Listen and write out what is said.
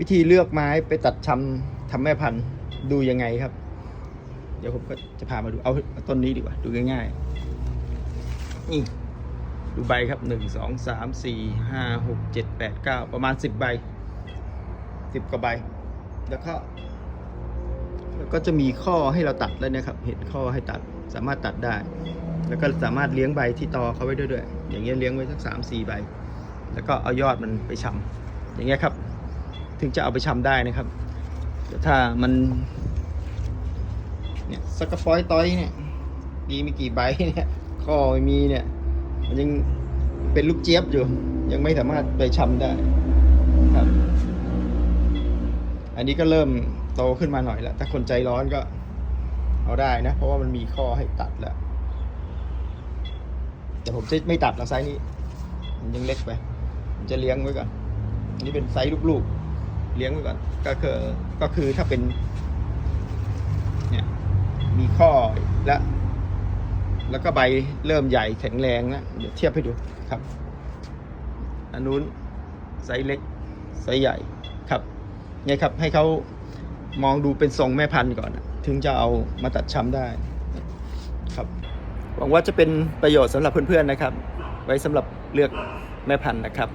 วิธีเลือกไม้ไปตัดชำทำแม่พันธุ์ดูยังไงครับ เดี๋ยวผมก็จะพามาดูเอาต้นนี้ดีกว่า ดูง่ายๆนี่ดูใบครับหนึ่งสองสามสี่ห้าหกเจ็ดแปดเก้าประมาณสิบใบสิบกว่าใบ แล้วก็ แล้วก็จะมีข้อให้เราตัดแล้วนะครับ เห็นข้อให้ตัดสามารถตัดได้ แล้วก็สามารถเลี้ยงใบที่ตอเขาไว้ด้วยด้วยอย่างเงี้ยเลี้ยงไว้สักสามสี่ใบ แล้วก็เอายอดมันไปชำอย่างเงี้ยครับ ถึงจะเอาไปชำได้นะครับแต่ถ้ามันเนี่ยสกฟอยต้อยเนี่ยมีม่กี่ใบเนี่ยข้อไม่มีเนี่ย มันยังเป็นลูกเจี๊ยบอยู่ ยังไม่สามารถไปชำได้ครับ อันนี้ก็เริ่มโตขึ้นมาหน่อยแล้วถ้าคนใจร้อนก็เอาได้นะ เพราะว่ามันมีข้อให้ตัดแล้ว แต่ผมจะไม่ตัดแล้วไซส์นี้ มันยังเล็กไปผมจะเลี้ยงไว้ก่อนอันนี้เป็นไซส์ลูกๆ เลี้ยงไว้ก่อนก็คือก็คือถ้าเป็นเนี่ยมีข้อแล้วแล้วก็ใบเริ่มใหญ่แข็งแรงแล้วเดี๋ยวเทียบให้ดูครับ อันนู้นไซส์เล็กไซส์ใหญ่ครับเนี่ยครับให้เขามองดูเป็นทรงแม่พันธุ์ก่อน ถึงจะเอามาตัดช้ำได้ครับหวังว่าจะเป็นประโยชน์สำหรับเพื่อนๆนะครับ ไว้สำหรับเลือกแม่พันธุ์นะครับ